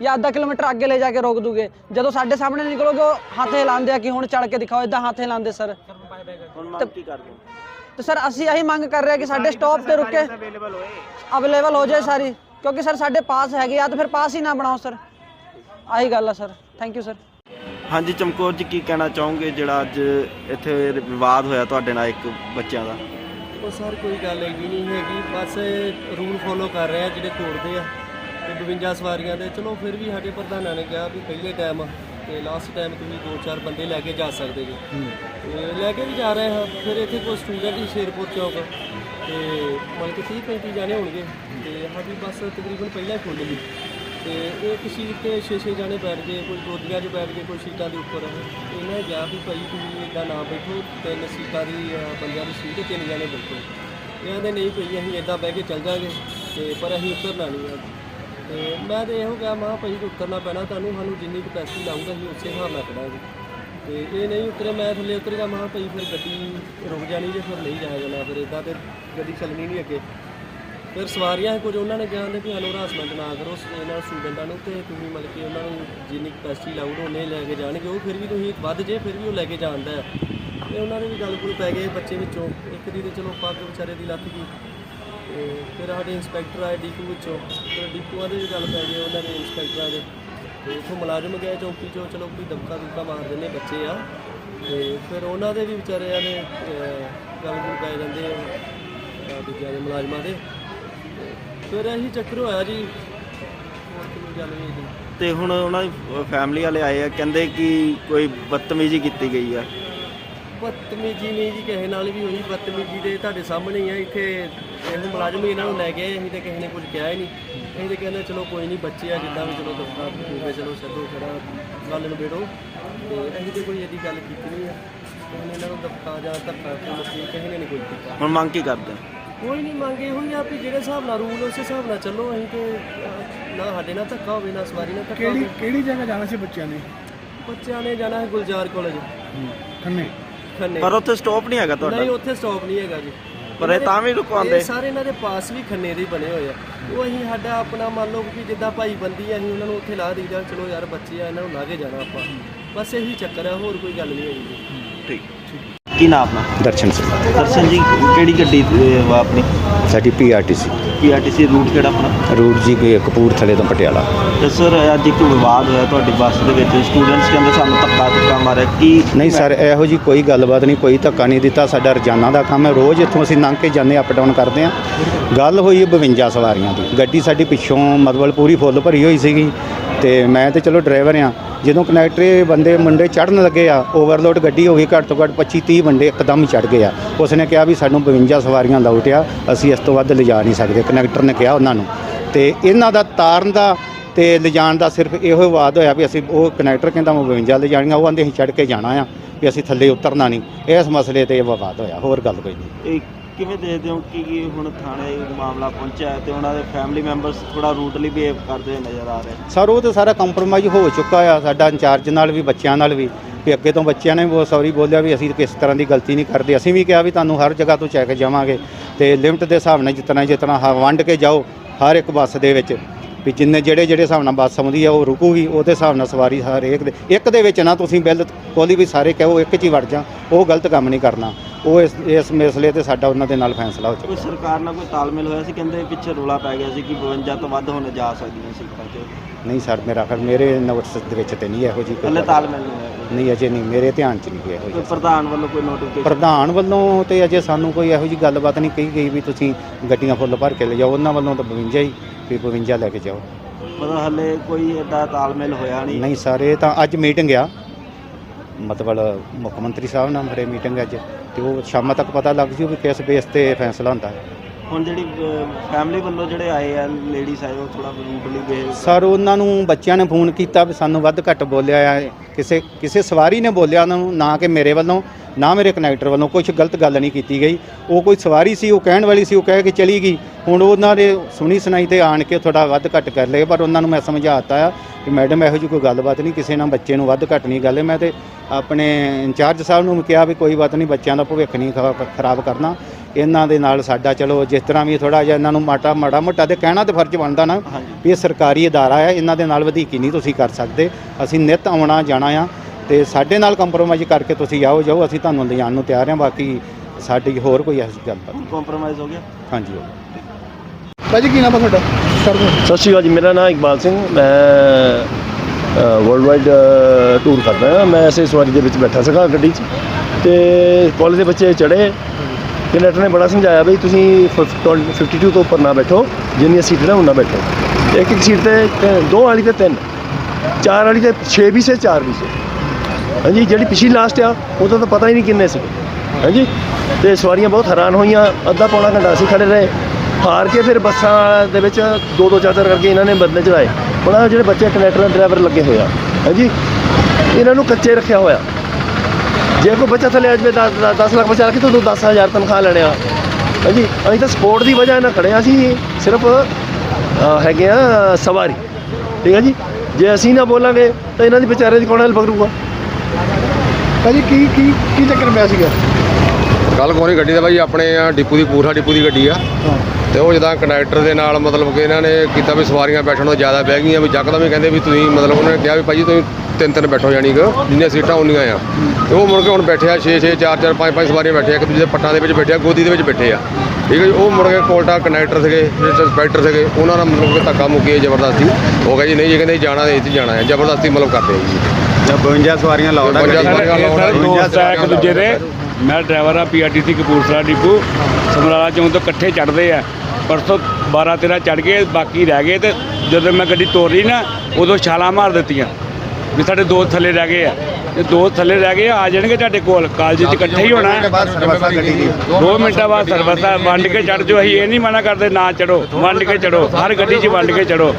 ਜਾਂ ਅੱਧਾ ਕਿਲੋਮੀਟਰ ਅੱਗੇ ਲੈ ਜਾ ਕੇ ਰੋਕ ਦੂਗੇ ਜਦੋਂ ਸਾਡੇ ਸਾਹਮਣੇ ਨਿਕਲੋਗੇ ਉਹ ਹੱਥ ਹਿਲਾਉਂਦੇ ਆ ਕਿ ਹੁਣ ਚੜ ਕੇ ਦਿਖਾਓ ਇਦਾਂ ਹੱਥ ਹਿਲਾਉਂਦੇ ਸਰ। ਤੇ ਸਰ ਅਸੀਂ ਇਹੀ ਮੰਗ ਕਰ ਰਹੇ ਹਾਂ ਕਿ ਸਾਡੇ ਸਟਾਪ ਤੇ ਰੁਕੇ। ਅਵੇਲੇਬਲ ਹੋ ਜਾਏ ਸਾਰੀ। ਕਿਉਂਕਿ ਸਰ ਸਾਡੇ ਪਾਸ ਹੈਗੇ ਆ ਤਾਂ ਫਿਰ ਪਾਸ ਹੀ ਨਾ ਬਣਾਓ ਸਰ। ਆਹੀ ਗੱਲ ਆ ਸਰ। ਥੈਂਕ ਯੂ ਸਰ ਹਾਂਜੀ ਚਮਕੌਰ ਜੀ ਕੀ ਕਹਿਣਾ ਚਾਹੋਗੇ ਜਿਹੜਾ ਅੱਜ ਇੱਥੇ ਵਿਵਾਦ ਹੋਇਆ ਤੁਹਾਡੇ ਨਾਲ ਇੱਕ ਬੱਚਿਆਂ ਦਾ? ਉਹ ਸਰ ਕੋਈ ਗੱਲ ਹੈਗੀ ਨਹੀਂ ਹੈਗੀ। ਬਸ ਰੂਲ ਫੋਲੋ ਕਰ ਰਹੇ ਆ ਜਿਹੜੇ ਤੋੜਦੇ ਆ। ਤੇ 52 ਸਵਾਰੀਆਂ ਦੇ ਚਲੋ ਫਿਰ ਵੀ ਸਾਡੇ ਪ੍ਰਧਾਨਾਂ ਨੇ ਕਿਹਾ ਵੀ ਪਹਿਲੇ ਟਾਈਮ ਤੇ ਲਾਸਟ ਟਾਈਮ ਤੁਸੀਂ ਦੋ ਚਾਰ ਬੰਦੇ ਲੈ ਕੇ ਜਾ ਸਕਦੇ ਜੀ। ਲੈ ਕੇ ਵੀ ਜਾ ਰਹੇ ਹਾਂ ਫਿਰ ਇੱਥੇ ਕੋਈ ਸਟੂਡੈਂਟ ਹੀ ਸ਼ੇਰਪੁਰ ਚੌਕ। ਤੇ ਮਤਲਬ ਕਿ 30 35 ਜਾਣੇ ਹੋਣਗੇ ਤੇ ਸਾਡੀ ਬੱਸ ਤਕਰੀਬਨ ਪਹਿਲਾਂ ਹੀ ਖੁੱਲ੍ਹ ਗਈ। ਤੇ ਇੱਕ ਸੀਟ ਤੇ 6-6 ਜਾਣੇ ਬੈਠ ਗਏ ਕੋਈ ਗੋਦੀਆਂ 'ਚ ਬੈਠ ਗਏ ਕੋਈ ਸੀਟਾਂ ਦੇ ਉੱਪਰ। ਇਹਨਾਂ ਨੇ ਕਿਹਾ ਵੀ ਭਾਈ ਤੁਸੀਂ ਇੱਦਾਂ ਨਾ ਬੈਠੋ ਤਿੰਨ ਸੀਟਾਂ ਦੀ ਅਹ, ਬੰਦਿਆਂ ਦੀ ਸੀਟ ਤਿੰਨ ਜਾਣੇ ਬੈਠੋ। ਇਹ ਕਹਿੰਦੇ ਨਹੀਂ ਪਈ ਅਸੀਂ ਇੱਦਾਂ ਬਹਿ ਕੇ ਚੱਲ ਜਾਾਂਗੇ ਤੇ ਪਰ ਅਸੀਂ ਉਤਰਨਾ ਨਹੀਂ ਹੈ। ਤੇ ਮੈਂ ਤੇ ਇਹੋ ਕਿਹਾ ਮਾਂ ਭਾਈ ਉੱਤਰਨਾ ਪੈਣਾ ਤੁਹਾਨੂੰ ਸਾਨੂੰ ਜਿੰਨੀ ਕਪੈਸਿਟੀ ਲਾਊਗਾ ਅਸੀਂ ਉਸੇ ਹਿਸਾਬ ਨਾਲ ਖੜਾਂਗੇ। ਤੇ ਇਹ ਨਹੀਂ ਉਤਰੇ ਮੈਂ ਥੱਲੇ ਉਤਰ ਗਿਆ ਮਾਂ ਭਾਈ ਫਿਰ ਗੱਡੀ ਰੁਕ ਜਾਣੀ ਜੇ ਫਿਰ ਨਹੀਂ ਜਾਇਆ ਜਾਣਾ, ਫਿਰ ਇਦਾਂ ਤੇ ਗੱਡੀ ਚੱਲਣੀ ਨਹੀਂ ਅੱਗੇ। ਫਿਰ ਸਵਾਰੀਆਂ ਸੀ ਕੁਝ ਉਹਨਾਂ ਨੇ ਕਿਹਾ ਕਿ ਸਾਨੂੰ ਹਰਾਸਮੈਂਟ ਨਾ ਕਰੋ ਇਹਨਾਂ ਸਟੂਡੈਂਟਾਂ ਨੂੰ ਤੇ ਤੁਸੀਂ ਮਤਲਬ ਕਿ ਉਹਨਾਂ ਨੂੰ ਜਿੰਨੀ ਕਪੈਸਿਟੀ ਲਾਊਡ ਉਹਨੇ ਲੈ ਕੇ ਜਾਣਗੇ, ਉਹ ਫਿਰ ਵੀ ਤੁਸੀਂ ਵੱਧ ਜੇ ਫਿਰ ਵੀ ਉਹ ਲੈ ਕੇ ਜਾਣਦਾ ਹੈ। ਤੇ ਉਹਨਾਂ ਦੇ ਵੀ ਗੱਲ ਗੁਲ ਪੈ ਗਏ ਬੱਚੇ ਵਿੱਚੋਂ, ਇੱਕ ਦੀ ਤੇ ਚਲੋ ਪੱਗ ਵਿਚਾਰੇ ਦੀ ਲੱਥ ਗਈ। ਤੇ ਫਿਰ ਸਾਡੇ ਇੰਸਪੈਕਟਰ ਆਏ ਡੀਪੂ ਵਿੱਚੋਂ ਫਿਰ ਡੀਪੂਆਂ ਦੇ ਵੀ ਗੱਲ ਪੈ ਗਈ ਉਹਨਾਂ ਦੇ ਇੰਸਪੈਕਟਰਾਂ ਦੇ। ਤੇ ਇੱਥੋਂ ਮੁਲਾਜ਼ਮ ਗਏ ਚੌਂਕੀ ਚੋਂ, ਚਲੋ ਕੋਈ ਦਬਕਾ ਦੁਬਕਾ ਮਾਰ ਦਿੰਦੇ ਬੱਚੇ ਆ। ਤੇ ਫਿਰ ਉਹਨਾਂ ਦੇ ਵੀ ਵਿਚਾਰਿਆਂ ਦੇ ਗੱਲ ਗੁਲ ਪੈ ਜਾਂਦੇ ਆ ਦੂਜਿਆਂ ਦੇ ਮੁਲਾਜ਼ਮਾਂ ਦੇ। ਫਿਰ ਇਹੀ ਚੱਕਰ ਹੋਇਆ ਜੀ। ਹੋਰ ਕੋਈ ਗੱਲ ਨਹੀਂ ਜੀ? ਤੇ ਹੁਣ ਉਹਨਾਂ ਦੀ ਫੈਮਿਲੀ ਵਾਲੇ ਆਏ ਆ, ਕਹਿੰਦੇ ਕਿ ਕੋਈ ਬਦਤਮੀਜ਼ੀ ਕੀਤੀ ਗਈ ਆ। ਬਦਤਮੀਜੀ ਨਹੀਂ ਜੀ ਕਿਸੇ ਨਾਲ ਵੀ ਹੋਈ ਬਦਤਮੀਜੀ ਦੇ ਤੁਹਾਡੇ ਸਾਹਮਣੇ ਹੀ ਆ ਇੱਥੇ ਇਹ ਮੁਲਾਜ਼ਮ ਹੀ ਇਹਨਾਂ ਨੂੰ ਲੈ ਗਏ ਅਸੀਂ ਤੇ ਕਿਸੇ ਨੇ ਕੁਝ ਕਿਹਾ ਹੀ ਨਹੀਂ। ਅਸੀਂ ਤੇ ਕਹਿੰਦੇ ਚਲੋ ਕੋਈ ਨਹੀਂ ਬੱਚੇ ਆ ਜਿੱਦਾਂ ਵੀ ਚਲੋ ਦਫਤਰ ਠੀਕ ਹੈ ਚਲੋ ਛੱਡੋ ਖੜਾ ਗੱਲ ਨੂੰ ਬੇੜੋ ਤੇ ਅਸੀਂ ਤੇ ਕੋਈ ਐਡੀ ਗੱਲ ਕੀਤੀ ਨਹੀਂ ਆ। ਕਿਸੇ ਨੇ ਇਹਨਾਂ ਨੂੰ ਦਫਤਰ ਜਾਂ ਧੱਕਾ ਕੋਈ ਕਿਸੇ ਨੇ ਨਹੀਂ ਕੋਈ ਕੀਤਾ। ਹੁਣ ਮੰਗ ਕੀ ਕਰਦੇ? ਕੋਈ ਨਹੀਂ ਮੰਗੇ ਹੋਈ ਆ ਵੀ ਜਿਹੜੇ ਹਿਸਾਬ ਨਾਲ ਰੂਲ ਉਸੇ ਹਿਸਾਬ ਨਾਲ ਚੱਲੋ ਅਸੀਂ ਤੇ ਅਹ, ਨਾ ਸਾਡੇ ਨਾਲ ਧੱਕਾ ਹੋਵੇ ਨਾ ਸਵਾਰੀ ਨਾਲ ਧੱਕਾ ਕਿਹੜੀ ਹੋਵੇ। ਕਿਹੜੀ ਜਗ੍ਹਾ ਜਾਣਾ ਸੀ ਬੱਚਿਆਂ ਨੇ? ਬੱਚਿਆਂ ਨੇ ਜਾਣਾ ਹੈ ਗੁਲਜ਼ਾਰ ਕਾਲਜ। ਖੰਨੇ। ਖੰਨੇ ਪਰ ਉੱਥੇ ਸਟਾਪ ਨਹੀਂ ਹੈਗਾ ਨਹੀਂ ਤੁਹਾਡਾ ਉੱਥੇ ਸਟਾਪ ਨਹੀਂ ਹੈਗਾ ਜੀ। ਪਰ ਇਹ ਤਾਂ ਵੀ ਰੁਕਵਾਉਂਦੇ। ਇਹ ਸਾਰੇ ਇਹਨਾਂ ਦੇ ਪਾਸ ਵੀ ਖੰਨੇ ਦੇ ਹੀ ਬਣੇ ਹੋਏ ਆ। ਉਹ ਅਸੀਂ ਸਾਡਾ ਆਪਣਾ ਮੰਨ ਲਓ ਕਿ ਜਿੱਦਾਂ ਭਾਈ ਬੰਦੀ ਆ ਅਸੀਂ ਉਹਨਾਂ ਨੂੰ ਉੱਥੇ ਲਾ ਦਈਦਾ ਚਲੋ ਯਾਰ ਬੱਚੇ ਆ ਇਹਨਾਂ ਨੂੰ ਲਾ ਕੇ ਜਾਣਾ ਆਪਾਂ। ਬਸ ਇਹੀ ਚੱਕਰ ਆ ਹੋਰ ਕੋਈ ਗੱਲ ਨਹੀਂ ਹੈਗੀ ਜੀ। ਠੀਕ। ਕੀ ਨਾਮ ਆਪਣਾ? ਦਰਸ਼ਨ ਸਿੰਘ। ਦਰਸ਼ਨ ਜੀ ਕਿਹੜੀ ਗੱਡੀ ਅਹ, ਵਾ ਆਪਣੀ? ਸਾਡੀ ਪੀਆਰਟੀਸੀ ਪੀਆਰਟੀਸੀ ਰੂਟ ਕਿਹੜਾ ਆਪਣਾ? ਰੂਟ ਜੀ ਕੇ ਕਪੂਰਥਲੇ ਤੋਂ ਪਟਿਆਲਾ। ਤੇ ਸਰ ਅੱਜ ਇੱਕ ਵਿਵਾਦ ਹੋਇਆ ਤੁਹਾਡੀ ਬੱਸ ਦੇ ਵਿੱਚ। ਸਟੂਡੈਂਟਸ ਕਹਿੰਦੇ ਸਾਨੂੰ ਧੱਕਾ ਧੱਕਾ ਮਾਰਿਆ। ਕੀ ਨਹੀਂ ਸਰ ਇਹੋ ਜੀ ਕੋਈ ਗੱਲਬਾਤ ਨਹੀਂ ਕੋਈ ਧੱਕਾ ਨਹੀਂ ਦਿੱਤਾ। ਸਾਡਾ ਰੋਜ਼ਾਨਾ ਦਾ ਕੰਮ ਹੈ। ਰੋਜ਼ ਇੱਥੋਂ ਅਸੀਂ ਲੰਘ ਕੇ ਜਾਂਦੇ ਅਪ ਡਾਊਨ ਕਰਦੇ ਹਾਂ। ਗੱਲ ਹੋਈ 52 ਸਵਾਰੀਆਂ ਦੀ। ਗੱਡੀ ਸਾਡੀ ਪਿੱਛੋਂ ਮਤਲਬ ਪੂਰੀ ਫੁੱਲ ਭਰੀ ਹੋਈ ਸੀਗੀ। ਤੇ ਮੈਂ ਤੇ ਚਲੋ ਡਰਾਈਵਰ ਆ ਜਦੋਂ ਕਨੈਕਟਰ ਬੰਦੇ ਮੁੰਡੇ ਚੜਨ ਲੱਗੇ ਆ ਓਵਰਲੋਡ ਗੱਡੀ ਹੋ ਗਈ ਘੱਟ ਤੋਂ ਘੱਟ 25 30 ਬੰਦੇ ਇੱਕਦਮ ਹੀ ਚੜ ਗਏ ਆ। ਉਸਨੇ ਕਿਹਾ ਵੀ ਸਾਨੂੰ 52 ਸਵਾਰੀਆਂ ਲਾਊਟ ਆ ਅਸੀਂ ਇਸ ਤੋਂ ਵੱਧ ਲਿਜਾ ਨਹੀਂ ਸਕਦੇ, ਕਨੈਕਟਰ ਨੇ ਕਿਹਾ ਉਹਨਾਂ ਨੂੰ। ਤੇ ਇਹਨਾਂ ਦਾ ਤਾਰਨ ਦਾ ਤੇ ਲਿਜਾਣ ਦਾ ਸਿਰਫ ਇਹੋ ਹੀ ਵਾਦ ਹੋਇਆ ਵੀ ਅਸੀਂ ਉਹ ਕਨੈਕਟਰ ਕਹਿੰਦਾ ਮੈਂ 52 ਲਿਜਾਣੀਆਂ, ਉਹ ਆਂਦੇ ਅਸੀਂ ਚੜ ਕੇ ਜਾਣਾ ਆ, ਵੀ ਅਸੀਂ ਥੱਲੇ ਉਤਰਨਾ ਨਹੀਂ। ਇਸ ਮਸਲੇ ਤੇ ਇਹ ਵਿਵਾਦ ਹੋਇਆ, ਹੋਰ ਗੱਲ ਕੋਈ ਨਹੀਂ। ਕਿਵੇਂ ਦੇਖਦੇ ਹੋ ਕਿ ਇਹ ਹੁਣ ਥਾਣੇ ਮਾਮਲਾ ਪਹੁੰਚਿਆ ਹੈ ਤੇ ਉਹਨਾਂ ਦੇ ਫੈਮਿਲੀ ਮੈਂਬਰਸ ਥੋੜਾ ਰੂਟਲੀ ਬਿਹੇਵ ਕਰਦੇ ਹੋਏ ਨਜ਼ਰ ਆ ਰਹੇ ਸਰ, ਉਹ ਤਾਂ ਸਾਰਾ ਕੰਪਰੋਮਾਈਜ਼ ਹੋ ਚੁੱਕਾ ਆ, ਸਾਡਾ ਇੰਚਾਰਜ ਨਾਲ ਵੀ, ਬੱਚਿਆਂ ਨਾਲ ਵੀ ਵੀ ਅੱਗੇ ਤੋਂ ਬੱਚਿਆਂ ਨੇ ਬਹੁਤ ਸੌਰੀ ਬੋਲਿਆ ਵੀ ਅਸੀਂ ਕਿਸ ਤਰ੍ਹਾਂ ਦੀ ਗਲਤੀ ਨਹੀਂ ਕਰਦੇ, ਅਸੀਂ ਵੀ ਕਿਹਾ ਵੀ ਤੁਹਾਨੂੰ ਹਰ ਜਗ੍ਹਾ ਤੋਂ ਚੈੱਕ ਜਾਵਾਂਗੇ ਤੇ ਲਿਮਟ ਦੇ ਹਿਸਾਬ ਨਾਲ ਜਿਤਨਾ ਜਿਤਨਾ ਹ- ਵੰਡ ਕੇ ਜਾਓ ਹਰ ਇੱਕ ਬੱਸ ਦੇ ਵਿੱਚ, ਵੀ ਜਿੰਨੇ ਜਿਹੜੇ ਜਿਹੜੇ ਹਿਸਾਬ ਨਾਲ ਬੱਸ ਆਉਂਦੀ ਆ ਉਹ ਰੁਕੂਗੀ, ਉਹਦੇ ਹਿਸਾਬ ਨਾਲ ਸਵਾਰੀ ਹਰੇਕ ਦੇ, ਇੱਕ ਦੇ ਵਿੱਚ ਨਾ ਤੁਸੀਂ ਬਿੱਲ ਕੋਲੀ ਵੀ ਸਾਰੇ ਕਹੋ ਇੱਕ 'ਚ ਹੀ ਵੜ ਜਾ, ਉਹ ਗਲਤ ਕੰਮ ਨਹੀਂ ਕਰਨਾ। ਉਹ ਇਸ ਇਸ ਮਸਲੇ ਤੇ ਸਾਡਾ ਉਹਨਾਂ ਦੇ ਨਾਲ ਫੈਸਲਾ ਹੋ ਚੁੱਕਾ। ਸਰਕਾਰ ਨਾਲ ਕੋਈ ਤਾਲਮੇਲ ਹੋਇਆ ਸੀ? ਕਹਿੰਦੇ ਪਿੱਛੇ ਰੋਲਾ ਪੈ ਗਿਆ ਸੀ ਕਿ 52 ਤੋਂ ਵੱਧ ਹੁਣ ਜਾ ਸਕਦੀਆਂ ਸੀਟਾਂ 'ਚ ਨਹੀਂ ਸਰ ਮੇਰਾ ਖਿਆਲ ਮੇਰੇ ਨੋਟਿਸ ਦੇ ਵਿੱਚ ਤੇ ਨਹੀਂ ਇਹੋ ਜੀ ਹਲੇ ਤਾਲਮੇਲ ਨਹੀਂ ਹੋਇਆ ਕੋਈ। ਨਹੀਂ ਅਜੇ ਨਹੀਂ ਮੇਰੇ ਧਿਆਨ 'ਚ ਨਹੀਂ ਕੋਈ ਇਹੋ ਕੋਈ ਜਿਹੀ ਪ੍ਰਧਾਨ ਵੱਲੋਂ ਕੋਈ ਨੋਟੀਫਿਕੇਸ਼ਨ ਪ੍ਰਧਾਨ ਵੱਲੋਂ ਤੇ ਅਜੇ ਸਾਨੂੰ ਕੋਈ ਇਹੋ ਜੀ ਗੱਲਬਾਤ ਨਹੀਂ ਕਹੀ ਗਈ ਵੀ ਤੁਸੀਂ ਗੱਡੀਆਂ ਫੁੱਲ ਭਰ ਕੇ ਲਿਜਾਓ ਉਹਨਾਂ ਵੱਲੋਂ ਤਾਂ 52 ਹੀ ਵੀ 52 ਲੈ ਕੇ ਜਾਓ। ਮਤਲਬ ਹਲੇ ਕੋਈ ਏਡਾ ਤਾਲਮੇਲ ਹੋਇਆ ਨਹੀਂ? ਨਹੀਂ ਸਰ ਇਹ ਤਾਂ ਅੱਜ ਮੀਟਿੰਗ ਆ। ਮਤਲਬ ਮੁੱਖ ਮੰਤਰੀ ਸਾਹਿਬ ਨਾਲ ਮੇਰੇ ਮੀਟਿੰਗ ਅੱਜ। ਤੇ ਉਹ ਸ਼ਾਮਾਂ ਤੱਕ ਪਤਾ ਲੱਗ ਜੂ ਵੀ ਕਿਸ ਬੇਸ ਤੇ ਫੈਸਲਾ ਹੁੰਦਾ ਹੈ। ਹੁਣ ਜਿਹੜੀ ਫੈਮਿਲੀ ਵੱਲੋਂ ਜਿਹੜੇ ਆਏ ਆ ਲੇਡੀਜ਼ ਆਏ ਉਹ ਥੋੜਾ ਰੂਟਲੀ ਬਿਹੇਵ ਸਰ ਉਹਨਾਂ ਨੂੰ ਬੱਚਿਆਂ ਨੇ ਫੋਨ ਕੀਤਾ ਵੀ ਸਾਨੂੰ ਵੱਧ ਘੱਟ ਬੋਲਿਆ ਆ। ਕਿਸੇ ਕਿਸੇ ਸਵਾਰੀ ਨੇ ਬੋਲਿਆ ਉਹਨਾਂ ਨੂੰ ਨਾ ਕਿ ਮੇਰੇ ਵੱਲੋਂ। ਨਾ ਮੇਰੇ ਕਨੈਕਟਰ ਵੱਲੋਂ ਕੁਝ ਗਲਤ ਗੱਲ ਨਹੀਂ ਕੀਤੀ ਗਈ। ਉਹ ਕੋਈ ਸਵਾਰੀ ਸੀ ਉਹ ਕਹਿਣ ਵਾਲੀ ਸੀ ਉਹ ਕਹਿ ਕੇ ਚਲੀ ਗਈ। ਹੁਣ ਉਹਨਾਂ ਦੇ ਸੁਣੀ ਸੁਣਾਈ ਤੇ ਆਣ ਕੇ ਥੋੜਾ ਵੱਧ ਘੱਟ ਕਰ ਲਏ ਪਰ ਉਹਨਾਂ ਨੂੰ ਮੈਂ ਸਮਝਾਤਾ ਆ ਕਿ ਮੈਡਮ ਇਹੋ ਜਿਹੀ ਕੋਈ ਗੱਲਬਾਤ ਨਹੀਂ ਕਿਸੇ ਨਾਲ ਬੱਚੇ ਨੂੰ ਵੱਧ ਘੱਟ ਨਹੀਂ ਗੱਲ ਹੈ। ਮੈਂ ਤੇ ਆਪਣੇ ਇੰਚਾਰਜ ਸਾਹਿਬ ਨੂੰ ਕਿਹਾ ਵੀ ਕੋਈ ਬਾਤ ਨਹੀਂ ਬੱਚਿਆਂ ਦਾ ਭਵਿੱਖ ਨਹੀਂ ਖਰਾ- ਖਰਾਬ ਕਰਨਾ। ਇਹਨਾਂ ਦੇ ਨਾਲ ਸਾਡਾ ਚਲੋ ਜਿਸ ਤਰ੍ਹਾਂ ਵੀ ਥੋੜਾ ਜਿਹਾ ਇਹਨਾਂ ਨੂੰ ਮਾਟਾ ਮਾੜਾ ਮੋਟਾ ਤੇ ਕਹਿਣਾ ਤੇ ਫਰਜ਼ ਬਣਦਾ ਨਾ ਵੀ ਇਹ ਸਰਕਾਰੀ ਅਦਾਰਾ ਹੈ ਇਹਨਾਂ ਦੇ ਨਾਲ ਵਧੀਕੀ ਨਹੀਂ ਤੁਸੀਂ ਕਰ ਸਕਦੇ। ਅਸੀਂ ਨਿਤ ਆਉਣਾ ਜਾਣਾ ਆ। ਤੇ ਸਾਡੇ ਨਾਲ ਕੰਪਰੋਮਾਈਜ਼ ਕਰਕੇ ਤੁਸੀਂ ਆਓ ਜਾਓ ਅਸੀਂ ਤੁਹਾਨੂੰ ਲਿਜਾਣ ਨੂੰ ਤਿਆਰ ਹਾਂ ਬਾਕੀ ਸਾਡੀ ਹੋਰ ਕੋਈ ਐਸੀ ਗੱਲ ਨਹੀਂ। ਕੰਪਰੋਮਾਈਜ਼ ਹੋ ਗਿਆ? ਹਾਂਜੀ ਹੋ ਭਾਜੀ ਕੀ ਨਾਮ ਆ ਤੁਹਾਡਾ? ਕਰ ਦਿਓ ਸਤਿ ਸ਼੍ਰੀ ਅਕਾਲ ਜੀ ਮੇਰਾ ਨਾਮ ਇਕਬਾਲ ਸਿੰਘ ਮੈਂ ਵਰਲਡ ਵਾਈਡ ਟੂਰ ਕਰਦਾ ਹਾਂ। ਮੈਂ ਐਸੇ ਸਵਾਰੀ ਦੇ ਵਿੱਚ ਬੈਠਾ ਸੀਗਾ ਗੱਡੀ 'ਚ ਤੇ ਕਾਲਜ ਦੇ ਬੱਚੇ ਚੜੇ ਕੰਡਕਟਰ ਨੇ ਬੜਾ ਸਮਝਾਇਆ ਬਈ ਤੁਸੀਂ 52 ਤੋਂ ਉੱਪਰ ਨਾ ਬੈਠੋ ਜਿੰਨੀਆਂ ਸੀਟਾਂ ਨੇ ਉਹਨਾਂ ਬੈਠੋ। ਇੱਕ ਇੱਕ ਸੀਟ ਤੇ ਤੇ ਦੋ ਵਾਲੀ ਤੇ ਤਿੰਨ ਚਾਰ ਵਾਲੀ ਤੇ 6 ਵੀ ਸੇ 4 ਵੀ ਸੇ। ਹਾਂਜੀ, ਜਿਹੜੀ ਪਿਛਲੀ ਲਾਸਟ ਆ, ਉਹਦਾ ਤਾਂ ਪਤਾ ਹੀ ਨਹੀਂ ਕਿੰਨੇ ਸੀ। ਹਾਂਜੀ, ਤੇ ਸਵਾਰੀਆਂ ਬਹੁਤ ਹੈਰਾਨ ਹੋਈਆਂ, ਅੱਧਾ ਪੌਣਾ ਘੰਟਾ ਅਸੀਂ ਖੜੇ ਰਹੇ। ਹਾਰ ਕੇ ਫਿਰ ਬੱਸਾਂ ਦੇ ਵਿੱਚ ਦੋ ਦੋ ਚਾਰ ਚਾਰ ਕਰਕੇ ਇਹਨਾਂ ਨੇ ਬਦਲੇ ਚੜਾਏ ਹੁਣ ਜਿਹੜੇ ਬੱਚੇ ਕੰਡਕਟਰ ਡਰਾਈਵਰ ਲੱਗੇ ਹੋਏ ਆ, ਹਾਂਜੀ, ਇਹਨਾਂ ਨੂੰ ਕੱਚੇ ਰੱਖਿਆ ਹੋਇਆ। ਜੇ ਕੋਈ ਬੱਚਾ ਥੱਲੇ ਅੱਜ 10 ਲੱਖ ਬਚਾ ਕੇ ਤੁਹਾਨੂੰ 10000 ਤਨਖਾਹ ਲੈਣੇ ਆ। ਹਾਂਜੀ, ਅਸੀਂ ਤਾਂ ਸਪੋਰਟ ਦੀ ਵਜ੍ਹਾ ਨਾਲ ਖੜੇ ਆ, ਅਸੀਂ ਸਿਰਫ ਹੈਗੇ ਆ ਸਵਾਰੀ। ਠੀਕ ਹੈ ਜੀ? ਜੇ ਅਸੀਂ ਨਾ ਬੋਲਾਂਗੇ, ਤਾਂ ਇਹਨਾਂ ਦੀ ਵਿਚਾਰੇ ਦੀ ਕੌਣ ਹੈਲਪ ਕਰੂਗਾ? ਭਾਜੀ ਕੀ ਕੀ ਕੀ ਚੱਕਰ ਪਿਆ ਸੀਗਾ? ਗੱਲ ਕੋਈ ਗੱਡੀ ਦਾ ਬਾਈ ਆਪਣੇ ਆ ਡਿਪੂ ਦੀ ਪੂਰਾ ਡਿਪੂ ਦੀ ਗੱਡੀ ਆ। ਤੇ ਉਹ ਜਦਾਂ ਕੰਡਕਟਰ ਦੇ ਨਾਲ ਮਤਲਬ ਕਿ ਇਹਨਾਂ ਨੇ ਕੀਤਾ ਵੀ ਸਵਾਰੀਆਂ ਬੈਠਣ ਤੋਂ ਜ਼ਿਆਦਾ ਬਹਿ ਗਈਆਂ ਵੀ ਜੱਕਦਮ ਹੀ ਕਹਿੰਦੇ ਵੀ ਤੁਸੀਂ ਮਤਲਬ ਉਹਨਾਂ ਨੇ ਕਿਹਾ ਵੀ ਭਾਜੀ ਤੁਸੀਂ ਤਿੰਨ ਤਿੰਨ ਬੈਠੋ ਜਾਣੀ ਕਿ ਜਿੰਨੀਆਂ ਸੀਟਾਂ ਉਨੀਆਂ ਆ। ਤੇ ਉਹ ਮੁੜ ਕੇ ਹੁਣ ਬੈਠੇ ਆ 6 6 4 4 5 5 ਸਵਾਰੀਆਂ ਬੈਠੇ ਆ ਇੱਕ ਦੂਜੇ ਦੇ ਪੱਟਾਂ ਦੇ ਵਿੱਚ ਬੈਠੇ ਆ ਗੋਦੀ ਦੇ ਵਿੱਚ ਬੈਠੇ ਆ। ਠੀਕ ਹੈ ਜੀ ਉਹ ਮੁੜ ਕੇ ਕੋਲਟਾ ਕੰਡਕਟਰ ਸੀਗੇ ਜਿਹੜੇ ਇੰਸਪੈਕਟਰ ਸੀਗੇ ਉਹਨਾਂ ਨਾਲ ਮਤਲਬ ਕਿ ਧੱਕਾ ਮੁੱਕੀ ਜ਼ਬਰਦਸਤੀ। ਹੋ ਗਿਆ ਜੀ ਨਹੀਂ ਇਹ ਕਹਿੰਦੇ ਜਾਣਾ ਇੱਥੇ ਜਾਣਾ ਹੈ। ਜ਼ਬਰਦਸਤੀ ਮਤਲਬ ਕਰਦੇ ਆ ਜੀ। 52 ਸਵਾਰੀਆਂ ਲਾਉਣਾ 52 ਸਵਾਰੀਆਂ ਲਾਉਣ ਸਰ ਦੋਸਤ ਆ ਇੱਕ ਦੂਜੇ ਦੇ। ਮੈਂ ਡਰਾਈਵਰ ਆ ਪੀਆਰਟੀਸੀ ਕਪੂਰਥਲਾ ਡਿਪੂ। ਸਮਰਾਲਾ ਚੌਂਕ ਤੋਂ ਇਕੱਠੇ ਚੜਦੇ ਆ। ਪਰਸੋਂ 12 13 ਚੜ ਗਏ ਬਾਕੀ ਰਹਿ ਗਏ ਤੇ ਜਦੋਂ ਮੈਂ ਗੱਡੀ ਤੋਰ ਨਾ ਉਦੋਂ ਛਾਲਾਂ ਮਾਰ ਦਿੱਤੀਆਂ ਵੀ ਸਾਡੇ ਦੋ ਥੱਲੇ ਰਹਿ ਗਏ ਆ। ਤੇ ਦੋ ਥੱਲੇ ਰਹਿ ਗਏ ਆ ਆ ਜਾਣਗੇ ਤੁਹਾਡੇ ਕੋਲ। ਕਾਲਜ 'ਚ ਇਕੱਠੇ ਹੀ ਹੋਣਾ। ਹੈ। ਦੋ। ਮਿੰਟਾਂ ਬਾਅਦ ਸਰਵਿਸ ਆ। ਵੰਡ ਕੇ ਚੜ ਜਾਓ। ਅਸੀਂ ਇਹ ਨਹੀਂ ਮਨਾ ਕਰਦੇ ਨਾ ਚੜੋ ਵੰਡ ਕੇ ਚੜੋ ਹਰ ਗੱਡੀ 'ਚ ਵੰਡ ਕੇ ਚੜੋ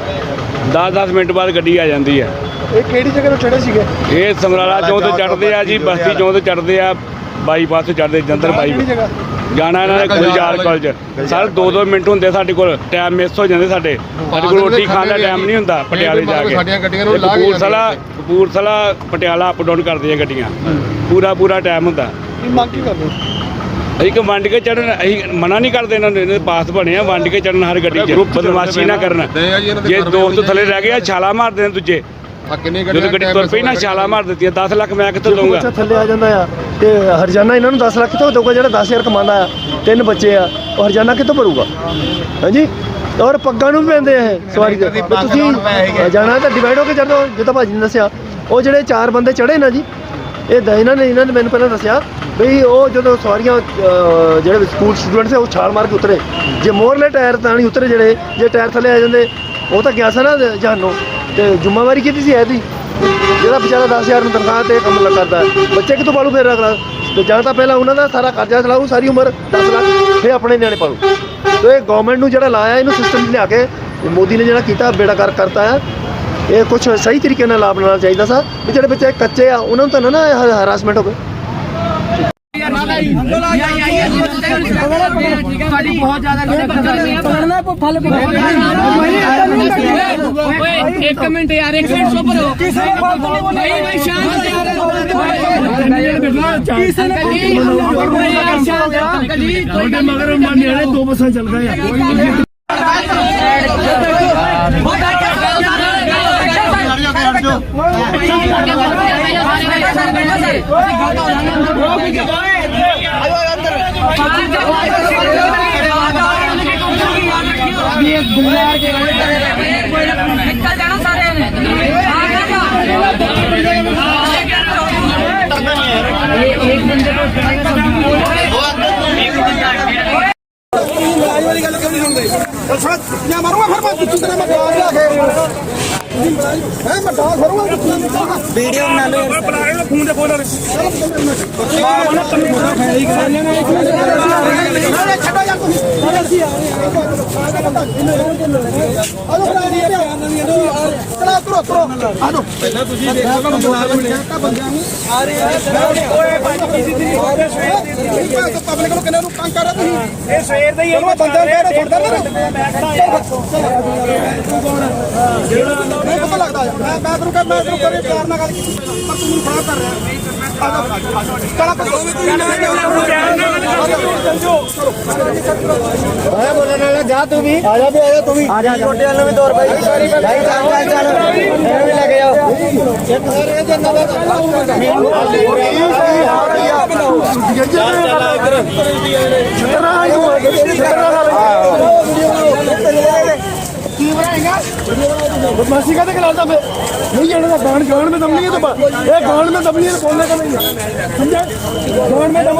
10-10 ਮਿੰਟ ਬਾਅਦ ਗੱਡੀ ਆ ਜਾਂਦੀ ਹੈ। ਇਹ ਕਿਹੜੀ ਜਗ੍ਹਾ ਤੋਂ ਚੜੇ ਸੀਗੇ? ਇਹ ਸਮਰਾਲਾ ਚੌਂਕ ਤੋਂ ਚੜਦੇ ਆ ਜੀ ਬਸਤੀ ਚੌਂਕ ਤੋਂ ਚੜਦੇ ਆ ਬਾਈਪਾਸ ਤੋਂ ਚੜਦੇ ਜੰਦਰ ਕਿਹੜੀ ਬਾਈ ਜਗ੍ਹਾ? ਜਾਣਾ ਇਹਨਾਂ ਨੇ ਗੁਲਜ਼ਾਰ ਕਾਲਜ ਸਰ 2-2 ਮਿੰਟ ਹੁੰਦੇ ਸਾਡੇ ਕੋਲ ਟਾਈਮ ਮਿਸ ਹੋ ਜਾਂਦੇ ਸਾਡੇ। ਸਾਡੇ ਕੋਲ ਰੋਟੀ ਖਾਣ ਦਾ ਟਾਈਮ ਨਹੀਂ ਹੁੰਦਾ ਪਟਿਆਲੇ ਜਾ ਕੇ। ਸਾਡੀਆਂ ਗੱਡੀਆਂ ਨੂੰ ਇਹ ਲਾ ਕੇ ਕਪੂਰਥਲਾ ਕਪੂਰਥਲਾ ਪਟਿਆਲਾ ਅਪ ਡਾਊਨ ਕਰਦੀਆਂ ਗੱਡੀਆਂ। ਪੂਰਾ ਪੂਰਾ ਟਾਈਮ ਹੁੰਦਾ। ਕੀ ਮੰਗ ਕੀ ਕਰਦੇ? ਅਸੀਂ ਕਿ ਵੰਡ ਕੇ ਚੜਨ ਅਸੀਂ ਮਨਾ ਨਹੀਂ ਕਰਦੇ ਇਹਨਾਂ ਨੂੰ ਇਹਨਾਂ ਦੇ ਪਾਸ ਬਣੇ ਆ ਵੰਡ ਕੇ ਚੜਨ ਹਰ ਗੱਡੀ 'ਚ ਬਦਮਾਸ਼ੀ ਨਾ ਕਰਨ। ਜੀ ਦੇ ਤੋਂ ਥੱਲੇ ਰਹਿ ਗਏ ਆ ਛਾਲਾ ਮਾਰਦੇ ਨੇ ਦੂਜੇ। ਆ ਕਿੰਨੀ ਜਦੋਂ ਗੱਡੀ ਤੁਰ ਪਈ ਨਾ ਛਾਲਾ ਮਾਰ ਦਿੱਤੀਆਂ 10 ਲੱਖ ਮੈਂ ਕਿੱਥੋਂ ਦਊਂਗਾ? ਥੱਲੇ ਆ ਜਾਂਦਾ ਆ ਤੇ ਹਰਜਾਨਾ ਇਹਨਾਂ ਨੂੰ 10 ਲੱਖ ਕਿੱਥੋਂ ਦਊਗਾ ਜਿਹੜਾ 10000 ਕਮਾਉਂਦਾ ਆ ਤਿੰਨ ਬੱਚੇ ਆ ਉਹ ਹਰਜਾਨਾ ਕਿੱਥੋਂ ਭਰੂਗਾ? ਹਾਂਜੀ? ਔਰ ਪੱਗਾਂ ਨੂੰ ਵੀ ਪੈਂਦੇ ਆ ਇਹ ਸਵਾਰੀ ਦੇ। ਤੁਸੀਂ ਜਾਣਾ ਤਾਂ ਡਿਵਾਈਡ ਹੋ ਕੇ ਚੜ੍ਹੋ ਜਿੱਦਾਂ ਭਾਜੀ ਨੇ ਦੱਸਿਆ ਉਹ ਜਿਹੜੇ ਚਾਰ ਬੰਦੇ ਚੜੇ ਨਾ ਜੀ ਇਹ ਦ- ਇਹਨਾਂ ਨੇ ਇਹਨਾਂ ਨੇ ਮੈਨੂੰ ਪਹਿਲਾਂ ਦੱਸਿਆ ਵੀ ਉਹ ਜਦੋਂ ਸਵਾਰੀਆਂ ਅਹ, ਜਿਹੜੇ ਸਕੂਲ ਸਟੂਡੈਂਟਸ ਸੀ ਉਹ ਛਾਲ ਮਾਰ ਕੇ ਉਤਰੇ। ਜੇ ਮੋਰਲੇ ਟਾਇਰ ਤਾਂ ਨਹੀਂ ਉਤਰੇ ਜਿਹੜੇ ਜੇ ਟਾਇਰ ਥੱਲੇ ਆ ਜਾਂਦੇ ਉਹ ਤਾਂ ਗਿਆ ਸੀ ਨਾ ਜਾਨੋਂ ਤੇ ਜ਼ਿੰਮੇਵਾਰੀ ਕਿਹਦੀ ਸੀ ਇਹਦੀ? ਜਿਹੜਾ ਵਿਚਾਰਾ 10000 ਨੂੰ ਤਨਖਾਹ ਤੇ ਕੰਮ ਲੱਗ ਕਰਦਾ। ਹੈ। ਬੱਚੇ ਕਿੱਥੋਂ ਪਾਲੂ ਫਿਰ ਅਗਲਾ? ਤੇ ਜਾਂ ਤਾਂ ਪਹਿਲਾਂ ਉਹਨਾਂ ਦਾ ਸਾਰਾ ਕਰਜ਼ਾ ਚਲਾਊ ਸਾਰੀ ਉਮਰ 10 ਲੱਖ ਫਿਰ ਆਪਣੇ ਨਿਆਣੇ ਪਾਲੂ। ਤੇ ਇਹ ਗਵਰਨਮੈਂਟ ਨੂੰ ਜਿਹੜਾ ਲਾਇਆ ਇਹਨੂੰ ਸਿਸਟਮ ਲਿਆ ਕੇ ਮੋਦੀ ਨੇ ਜਿਹੜਾ ਕੀਤਾ ਬੇੜਾ ਕਰ ਕਰਤਾ ਹੈ। ਇਹ ਕੁਝ ਸਹੀ ਤਰੀਕੇ ਨਾਲ ਲਾਭ ਲੈਣਾ ਚਾਹੀਦਾ ਸਾ। ਵੀ ਜਿਹੜੇ ਬੱਚੇ ਕੱਚੇ ਆ ਉਹਨਾਂ ਨੂੰ ਤਾਂ ਨਾ ਨਾ ਹਰਾਸਮੈਂਟ ਹੋਵੇ। ਇੱਕ ਮਿੰਟ ਯਾਰ ਇੱਕ ਮਿੰਟ ਸੁਪਰ ਹੋ ਨਹੀਂ ਭਾਈ ਸ਼ਾਂਤ ਯਾਰ ਸ਼ਾਂਤ ਅੰਕਲ ਜੀ ਤੁਹਾਡੇ ਮਗਰ ਨਿਆਣੇ ਦੋ ਬੱਸਾਂ ਚੱਲ ਰਹੇ ਆ ਨਿਕਲ ਜਾਣਾ ਸਾਰਿਆਂ ਨੇ ਮਲਾਜ ਵਾਲੀ ਗੱਲ ਕਿਉਂ ਨਹੀਂ ਸੁਣਦੇ ਦੱਸੋ ਮੈਂ ਮਾਰੂੰਗਾ ਫਿਰ ਮੈਂ ਕੁੱਤੀ ਤੇਰਾ ਮੈਂ ਗਾਲ ਲਿਆ ਕੇ ਤੁਸੀਂ ਮਲਾਜ ਹੈ ਮੈਂ ਫਰੂੰਗਾ ਕੁੱਤੀ ਵੀਡੀਓ ਬਣਾ ਲਓ। ਯਾਰ ਬਣਾ ਰਹੇ ਫੋਨ ਦੇ ਫੋਨ ਚਲਾ ਪਹਿਲਾਂ ਤੁਸੀਂ ਦੇਖੋ ਨਾ ਮੁਲਾਜ਼ਮ ਮਿਲਿਆ ਤਾਂ ਬੰਦਿਆਂ ਨੂੰ ਆ ਰਹੇ ਆ ਓਏ ਭਾਈ ਕਿਸੇ ਦੀ। ਸਵੇਰ ਦੀ ਪਬਲਿਕ ਨੂੰ ਕਿੰਨੇ ਨੂੰ ਤੰਗ ਕਰ ਰਹੇ ਤੁਸੀਂ ਇਹ ਸਵੇਰ ਦਾ ਹੀ ਇਹਨੂੰ ਬੰਦਿਆਂ ਨੂੰ ਕਹਿ ਰਹੇ ਛੱਡ ਦਿੰਦੇ ਮੈਂ ਮੈਨੂੰ ਪਤਾ ਲੱਗਦਾ ਆ ਮੈਂ ਮੈਂ ਤੈਨੂੰ ਕਹ ਮੈਂ ਤੈਨੂੰ ਕਰੇ ਪਿਆਰ ਨਾਲ ਗੱਲ ਕੀਤੀ ਪਰ ਤੂੰ ਮੈਨੂੰ ਖਰਾਬ ਕਰ ਰਿਹਾ ਕਾਲਾ ਪਰ ਜੋ ਵੀ ਤੂੰ ਨਾ ਬੋਲਣ ਵਾਲਾ ਜਾ ਤੂੰ ਵੀ ਆ ਜਾ ਵੀ ਆ ਜਾ ਤੂੰ ਵੀ ਆ ਜਾ ਛੋਟੇ ਵਾਲੇ ਵੀ ਦੌਰ ਭਾਈ ਭਾਈ ਚੱਲ ਚੱਲ ਚੱਲ ਇਹਨੂੰ ਵੀ ਲੈ ਕੇ ਜਾਓ ਇੱਕ ਹੋਰ ਇਹ ਜੰਨਾ ਦਾ ਮੈਨੂੰ ਆ ਲੈ ਰਿਹਾ ਜੇ ਜੇ ਚਲਾ ਇਧਰ ਛਤਰਾ ਹੀ ਹੋ ਗਿਆ ਛਤਰਾ ਨਾਲ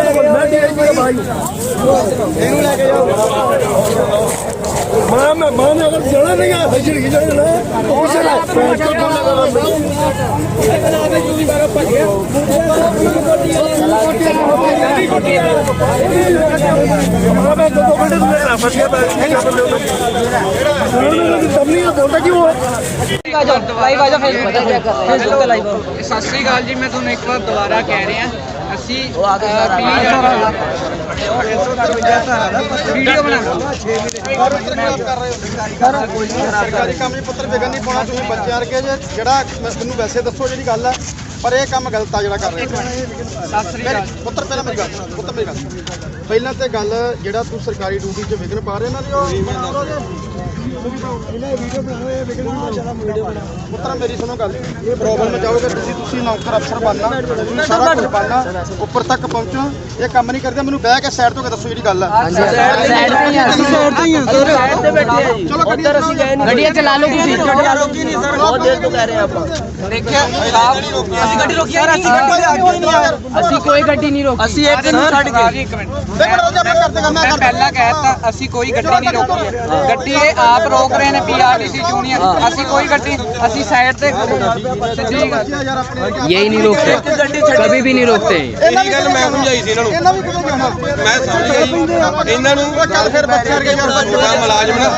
बोल- मैं डीआईजी का भाई ਇਹਨੂੰ ਲੈ ਕੇ ਜਾਓ ਮਾਂ ਮੈਂ ਮਾਂ ਨੇ ਅਗਰ ਜਾਣਾ ਨਹੀਂ ਹੈ ਹਜਰ ਕੀ ਜਾਣਾ ਹੈ ਉਹ ਕਿਸੇ ਨਾਲ ਪੈਰ ਤੋਂ ਕੰਮ ਲਗਾ ਮਾਂ ਮੈਂ ਦੋ ਘੰਟੇ ਤੋਂ ਮੇਰਾ ਫਸ ਗਿਆ ਤਾਂ ਨਹੀਂ ਕਰ ਦਿਓ ਦਮ ਨਹੀਂ ਹੈ ਬੋਲਦਾ ਕਿਉਂ ਹੈ ਆ ਜਾਓ ਲਾਈਵ ਆ ਜਾਓ ਫੇਸਬੁੱਕ ਤੇ ਫੇਸਬੁੱਕ ਤੇ ਲਾਈਵ ਆਓ ਸਤਿ ਸ੍ਰੀ ਅਕਾਲ ਜੀ ਮੈਂ ਤੁਹਾਨੂੰ ਇੱਕ ਵਾਰ ਦੁਬਾਰਾ ਕਹਿ ਰਿਹਾ। ਅਸੀਂ ਵੀਡੀਓ ਬਣਾ ਸਰਕਾਰੀ ਕੰਮ 'ਚ ਪੁੱਤਰ ਵਿਗਨ ਨਹੀਂ ਪਾਉਣਾ ਤੁਸੀਂ ਬੱਚਿਆਂ ਵਰਗੇ ਜੇ ਜਿਹੜਾ ਮੈਂ- ਮੈਨੂੰ ਵੈਸੇ ਦੱਸੋ ਜਿਹੜੀ ਗੱਲ ਹੈ ਪਰ ਇਹ ਕੰਮ ਗਲਤ ਆ ਜਿਹੜਾ ਕਰ ਰਹੇ ਸਤਿ ਸ੍ਰੀ ਅਕਾਲ। ਮੇਰੀ- ਪੁੱਤਰ ਪਹਿਲਾਂ ਮੇਰੀ ਗੱਲ ਸੁਣ, ਪੁੱਤਰ ਮੇਰੀ ਗੱਲ ਸੁਣ। ਪਹਿਲਾਂ ਤੇ ਗੱਲ ਜਿਹੜਾ ਤੂੰ ਸਰਕਾਰੀ ਡਿਊਟੀ 'ਚ ਵਿਗਨ ਪਾ ਰਿਹਾ ਨਾ ਜੀ ਉਹ ਇਹਨੇ ਵੀਡੀਓ ਬਣਾਓ ਇਹ ਵਿਗਨ ਨਹੀਂ ਚੱਲਾ ਵੀਡੀਓ ਬਣਾ ਪੁੱਤਰ ਮੇਰੀ ਸੁਣੋ ਗੱਲ। ਇਹ ਪ੍ਰੋਬਲਮ ਜਾਓਗੇ ਤੁਸੀਂ ਤੁਸੀਂ ਨੌਕਰ ਅਫਸਰ ਬਣਨਾ ਤੁਸੀਂ ਸਾਰਾ ਕੁਝ ਬਣਨਾ ਉੱਪਰ ਤੱਕ ਪਹੁੰਚੋ। ਇਹ ਕੰਮ ਨਹੀਂ ਕਰਦੇ ਮੈਨੂੰ ਬਹਿ ਕੇ ਸਾਈਡ ਤੋਂ ਕੇ ਦੱਸੋ ਜਿਹੜੀ ਗੱਲ ਹੈ ਚਲੋ ਗੱਡੀ ਅਸੀਂ ਗਏ ਨਹੀਂ। ਗੱਡੀਆਂ ਚਲਾ ਲਓ ਤੁਸੀਂ। ਰੋਕੀ ਨਹੀਂ ਸਰ ਬਹੁਤ ਦੇਰ ਤੋਂ ਕਹਿ ਰਹੇ ਆਪਾਂ। ਦੇਖਿਆ ਅਸੀਂ ਗੱਡੀ ਰੋਕੀ ਯਾਰ ਅਸੀਂ ਅਸੀਂ ਕੋਈ ਗੱਡੀ ਨਹੀਂ ਰੋਕੀ। ਅਸੀਂ ਇੱਕ ਨੂੰ ਛੱਡ ਕੇ। ਇੱਕ ਮਿੰਟ। ਦੇਖੋ ਜੇ ਮੈਂ ਕਰਦੇ ਕੰਮ ਮੈਂ ਮੈਂ ਕਰਦਾ ਪਹਿਲਾਂ ਕਹਿਤਾ ਅਸੀਂ ਕੋਈ ਗੱਡੀ ਨਹੀਂ ਰੋਕੀ। ਹੈ। ਗੱਡੀ ਇਹ ਆਪ ਰੋਕ ਰਹੇ ਨੇ ਪੀਆਰਟੀਸੀ ਜੂਨੀਅਰ ਅਸੀਂ ਕੋਈ ਗੱਡੀ ਅਸੀਂ ਸਾਈਡ ਤੇ ਸਿੱਧੀ ਗੱਲ यही नहीं रोकते कभी भी नहीं रोकते ਇਹੀ ਗੱਲ ਮੈਂ ਸਮਝਾਈ ਸੀ ਇਹਨਾਂ ਨੂੰ ਇਹਨਾਂ ਵੀ ਕਿਉਂ ਜਾਣਾ ਮੈਂ ਸਮਝ ਗਈ ਇਹਨਾਂ ਨੂੰ ਚੱਲ ਫਿਰ ਬੱਚੇ ਵਰਗੇ ਯਾਰ ਮੁਲਾਜ਼ਮ ਨਾ